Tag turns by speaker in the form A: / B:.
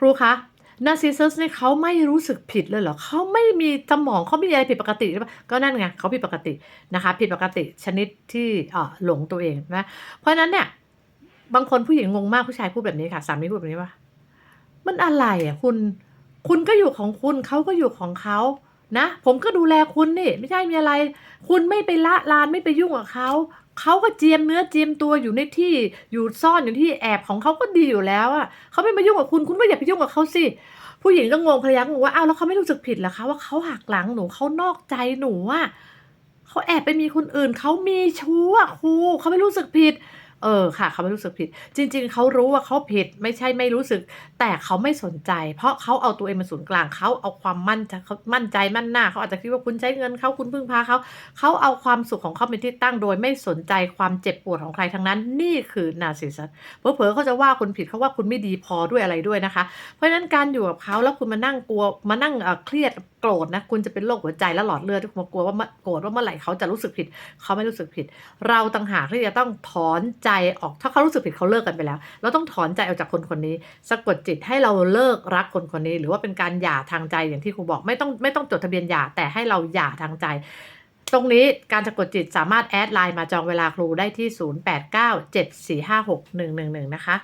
A: ครูคะนาซิซัสเนี่ยเขาไม่รู้สึกผิดเลยเหรอเขาไม่มีสมองเขาไม่มีอะไรผิดปกติหรือเปล่าก็นั่นไงเขาผิดปกตินะคะผิดปกติชนิดที่เออหลงตัวเองนะเพราะฉะนั้นเนี่ยบางคนผู้หญิงงงมากผู้ชายพูดแบบนี้ค่ะสามีพูดแบบนี้ว่า มันอะไรอะคุณคุณก็อยู่ของคุณเขาก็อยู่ของเขานะ ผมก็ดูแลคุณนี่ ไม่ใช่มีอะไร คุณไม่ไปละลานไม่ไปยุ่งกับเขา เขาก็เจียมเนื้อเจียมตัวอยู่ในที่อยู่ซ่อนอยู่ที่แอบของเขาก็ดีอยู่แล้วอะเขาไม่มายุ่งกับคุณคุณก็อย่าไปยุ่งกับเขาสิผู้หญิงก็งงภรรยาก็งงว่าอ้าวแล้วเขาไม่รู้สึกผิดเหรอคะว่าเขาหักหลังหนูเขานอกใจหนูอะเขาแอบไปมีคนอื่นเขามีชู้อะครูเขาไม่รู้สึกผิด เออค่ะเขาไม่รู้สึกผิด จริง ๆ เขารู้ว่าเขาผิดไม่ใช่ไม่รู้สึก แต่เขาไม่สนใจ เพราะเขาเอาตัวเองเป็นศูนย์กลางเขาเอาความมั่นใจเขามั่นใจมั่นหน้าเขาอาจจะคิดว่าคุณใช้เงินเขาคุณพึ่งพาเขาเขาเอาความสุขของเขาเป็นที่ตั้งโดย ไม่สนใจความเจ็บปวดของใครทั้งนั้น นี่คือนาซิสซัสเผลอๆเขาจะว่าคุณผิดเขาว่าคุณไม่ดีพอด้วยอะไรด้วยนะคะ เพราะฉะนั้นการอยู่กับเขาแล้วคุณมานั่งกลัวมานั่งเครียดโกรธนะคุณจะเป็นโรคหัวใจและหลอดเลือดที่คุณกลัวว่าเมื่อโกรธว่าเมื่อไหร่เขาจะรู้สึกผิด เขาไม่รู้สึกผิด เราต่างหากที่จะต้องถอนใจออกถ้าเขารู้สึกผิดเขาเลิกกันไปแล้ว เราต้องถอนใจออกจากคนคนนี้สะกดจิตให้เราเลิกรักคนคนนี้ หรือว่าเป็นการหย่าทางใจอย่างที่ครูบอกไม่ต้องไม่ต้องจดทะเบียนหย่าแต่ให้เราหย่าทางใจ ตรงนี้การสะกดจิตสามารถแอดไลน์มาจองเวลาครูได้ที่ 0897456111 นะคะ